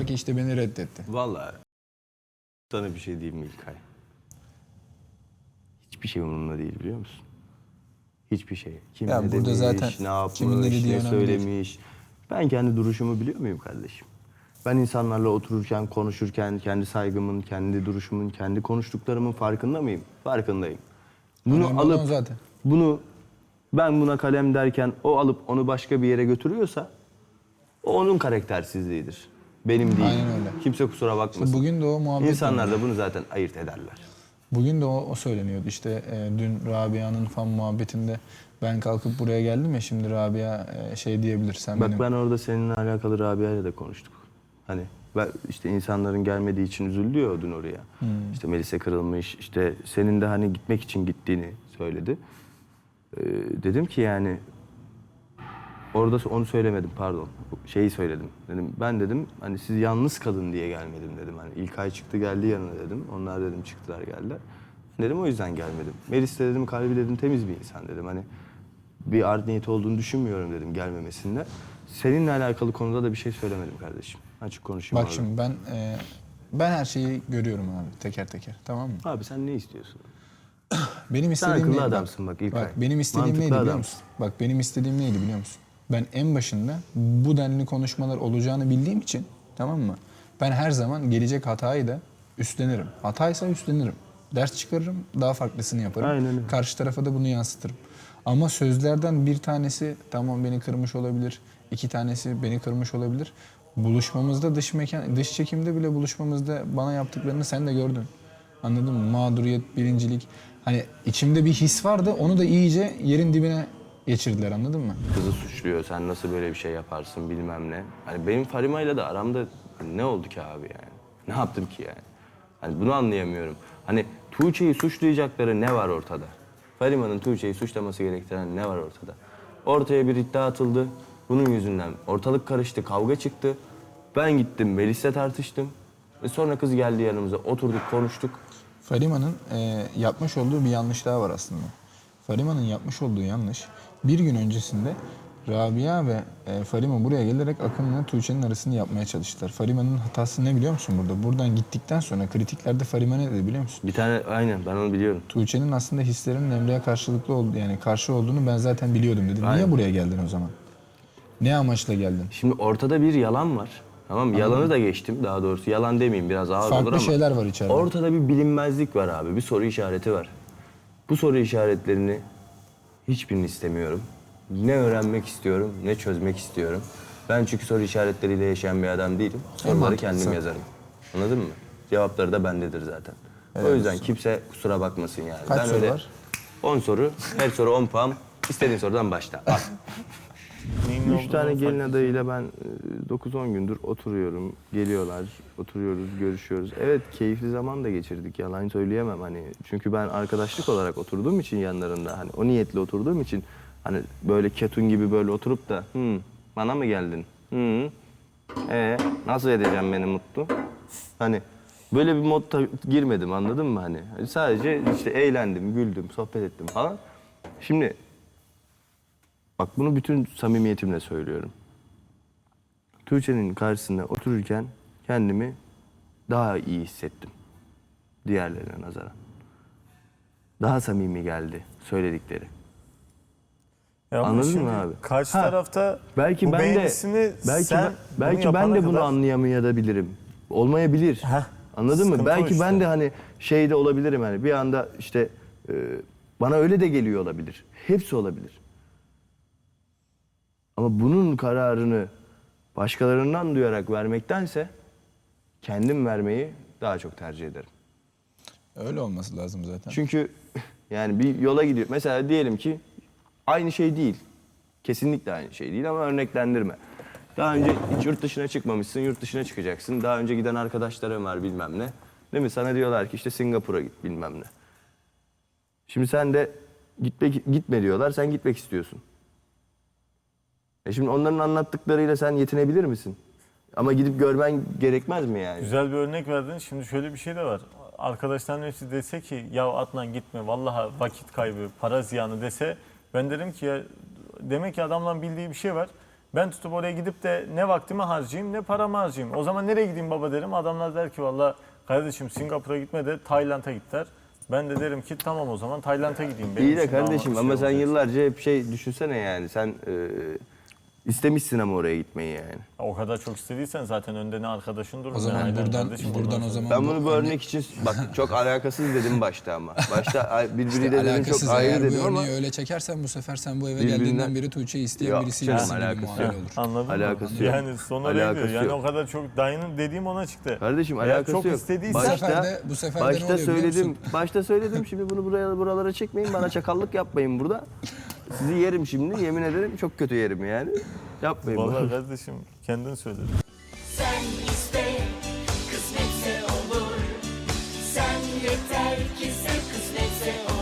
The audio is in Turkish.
Diyorlar ki işte beni reddetti. Vallahi sana bir şey diyeyim mi İlkay? Hiçbir şey umurumda değil biliyor musun? Hiçbir şey. Kim Ya ne burada demiş, zaten ne yapmış, kimin ne dediği ne önemli değil. söylemiş. Ben kendi duruşumu biliyor muyum kardeşim? Ben insanlarla otururken, konuşurken kendi saygımın, kendi duruşumun, kendi konuştuklarımın farkında mıyım? Farkındayım. Bunu Önemli olan alıp zaten. bunu ben buna kalem derken o alıp onu başka bir yere götürüyorsa o onun karaktersizliğidir. Benim değil. Aynen öyle. Kimse kusura bakmasın. Bugün de o muhabbet İnsanlar da bunu zaten ayırt ederler. Bugün de o, o söyleniyordu işte e, dün Rabia'nın fan muhabbetinde ben kalkıp buraya geldim ya şimdi Rabia e, şey diyebilir sen Bak benim ben orada seninle alakalı Rabia ile de konuştuk. Hani ben işte insanların gelmediği için üzüldü ya o dün oraya. İşte Melisa kırılmış, işte senin de hani gitmek için gittiğini söyledi. Ee, dedim ki yani orada onu söylemedim pardon. Şeyi söyledim. Dedim ben dedim hani siz yalnız kalın diye gelmedim dedim. Hani ilk ay çıktı geldi yanına dedim. Onlar dedim çıktılar geldiler. Dedim o yüzden gelmedim. Melis de dedim kalbi dedim temiz bir insan dedim. Hani bir art niyet olduğunu düşünmüyorum dedim gelmemesinde. Seninle alakalı konuda da bir şey söylemedim kardeşim. Açık konuşayım Bak orada. şimdi ben e, ben her şeyi görüyorum abi teker teker tamam mı? Abi sen ne istiyorsun? Benim Sen istediğim akıllı neydi? adamsın bak İlkay. Bak benim istediğim Mantıklı neydi biliyor adamsın. musun? Bak benim istediğim neydi biliyor musun? Ben en başında bu denli konuşmalar olacağını bildiğim için tamam mı? Ben her zaman gelecek hatayı da üstlenirim. Hataysa üstlenirim. Ders çıkarırım, daha farklısını yaparım. Aynen öyle. Karşı tarafa da bunu yansıtırım. Ama sözlerden bir tanesi tamam beni kırmış olabilir. iki tanesi beni kırmış olabilir. Buluşmamızda dış mekan, dış çekimde bile buluşmamızda bana yaptıklarını sen de gördün. Anladın mı? Mağduriyet, birincilik. Hani içimde bir his vardı. Onu da iyice yerin dibine geçirdiler. Anladın mı? Kızı suçluyor. Sen nasıl böyle bir şey yaparsın bilmem ne. Hani benim Farima'yla da aramda ne oldu ki abi yani? Ne yaptım ki yani? Hani bunu anlayamıyorum. Hani Tuğçe'yi suçlayacakları ne var ortada? Farima'nın Tuğçe'yi suçlaması gerektiren ne var ortada? Ortaya bir iddia atıldı. Bunun yüzünden ortalık karıştı, kavga çıktı. Ben gittim Melis'le tartıştım. Ve sonra kız geldi yanımıza. Oturduk, konuştuk. Farima'nın e, yapmış olduğu bir yanlış daha var aslında. Farima'nın yapmış olduğu yanlış bir gün öncesinde Rabia ve e, Farima buraya gelerek Akın'la Tuğçe'nin arasını yapmaya çalıştılar. Farima'nın hatası ne biliyor musun burada? Buradan gittikten sonra kritiklerde Farima ne dedi biliyor musun? Bir tane aynen ben onu biliyorum. Tuğçe'nin aslında hislerinin Emre'ye karşılıklı oldu yani karşı olduğunu ben zaten biliyordum dedi. Niye Aynen. buraya geldin o zaman? Ne amaçla geldin? Şimdi ortada bir yalan var. Tamam mı? Yalanı da geçtim daha doğrusu. Yalan demeyeyim biraz ağır olur Farklı ama. şeyler var içeride. Ortada bir bilinmezlik var abi. Bir soru işareti var. Bu soru işaretlerini hiçbirini istemiyorum. Ne öğrenmek istiyorum, ne çözmek istiyorum. Ben çünkü soru işaretleriyle yaşayan bir adam değilim. Soruları kendim yazarım. Anladın mı? Cevapları da bendedir zaten. o yüzden kimse kusura bakmasın yani. Kaç ben soru öyle var? 10 soru, her soru 10 puan. İstediğin sorudan başla. Al. Neyin ne Üç tane gelin adayıyla ben e, 9-10 gündür oturuyorum. Geliyorlar, oturuyoruz, görüşüyoruz. Evet keyifli zaman da geçirdik. Yalan söyleyemem hani. Çünkü ben arkadaşlık olarak oturduğum için yanlarında hani o niyetle oturduğum için hani böyle ketun gibi böyle oturup da Hı, bana mı geldin? Hı. E nasıl edeceğim beni mutlu? Hani böyle bir modda girmedim anladın mı? Hani Sadece işte eğlendim, güldüm, sohbet ettim falan. Şimdi Bak bunu bütün samimiyetimle söylüyorum. Tuğçe'nin karşısında otururken kendimi daha iyi hissettim. Diğerlerine nazaran. Daha samimi geldi söyledikleri. Ya Anladın mı abi? Karşı Ha, tarafta Belki bu ben de belki sen ben, belki ben de bunu kadar- anlayamayabilirim. Olmayabilir. Heh, Anladın mı? Belki işte. ben de hani şeyde olabilirim hani bir anda işte e, bana öyle de geliyor olabilir. Hepsi olabilir. Ama bunun kararını başkalarından duyarak vermektense kendim vermeyi daha çok tercih ederim. Öyle olması lazım zaten. Çünkü yani bir yola gidiyor. Mesela diyelim ki aynı şey değil. Kesinlikle aynı şey değil ama örneklendirme. Daha önce hiç yurt dışına çıkmamışsın, yurt dışına çıkacaksın. Daha önce giden arkadaşlarım var bilmem ne. Değil mi? Sana diyorlar ki işte Singapur'a git bilmem ne. Şimdi sen de gitme, gitme diyorlar, sen gitmek istiyorsun. E şimdi onların anlattıklarıyla sen yetinebilir misin? Ama gidip görmen gerekmez mi yani? Güzel bir örnek verdin. Şimdi şöyle bir şey de var. Arkadaşların hepsi dese ki ya Adnan gitme vallahi vakit kaybı, para ziyanı dese ben derim ki ya demek ki adamların bildiği bir şey var. Ben tutup oraya gidip de ne vaktimi harcayayım ne paramı harcayayım. O zaman nereye gideyim baba derim. Adamlar der ki valla kardeşim Singapur'a gitme de Tayland'a git der. Ben de derim ki tamam o zaman Tayland'a gideyim. Benim İyi de için kardeşim şey ama sen olacak. yıllarca hep şey düşünsene yani sen e, istemişsin ama oraya gitmeyi yani. O kadar çok istediysen zaten önde ne arkadaşın durur. O ne zaman ailen buradan kardeşin buradan o zaman Ben bunu bu örnek- için bak çok alakasız dedim başta ama. Başta birbiriyle dedim alakasız çok eğer ayrı bu dedim ama örneği öyle çekersen bu sefer sen bu eve Birbirinden- geldiğinden beri Tuğçe'yi isteyen Yok birisi canım, alakası muamele yok. olur. Anladın mı? Alakası yok. Yani son öyleydi. Alakası Yani yok. o kadar çok dayının dediğim ona çıktı. kardeşim Eğer alakası çok yok. istediysen- Bu Başta, sefer de- bu sefer de ne başta oluyor biliyor söyledim. musun? Başta söyledim şimdi bunu buraya buralara çekmeyin bana çakallık yapmayın burada. Sizi yerim şimdi yemin ederim çok kötü yerim yani. Yapmayın. Vallahi bunu. kardeşim kendin söyledin. Sen iste, kısmetse olur. Sen yeter ki sev.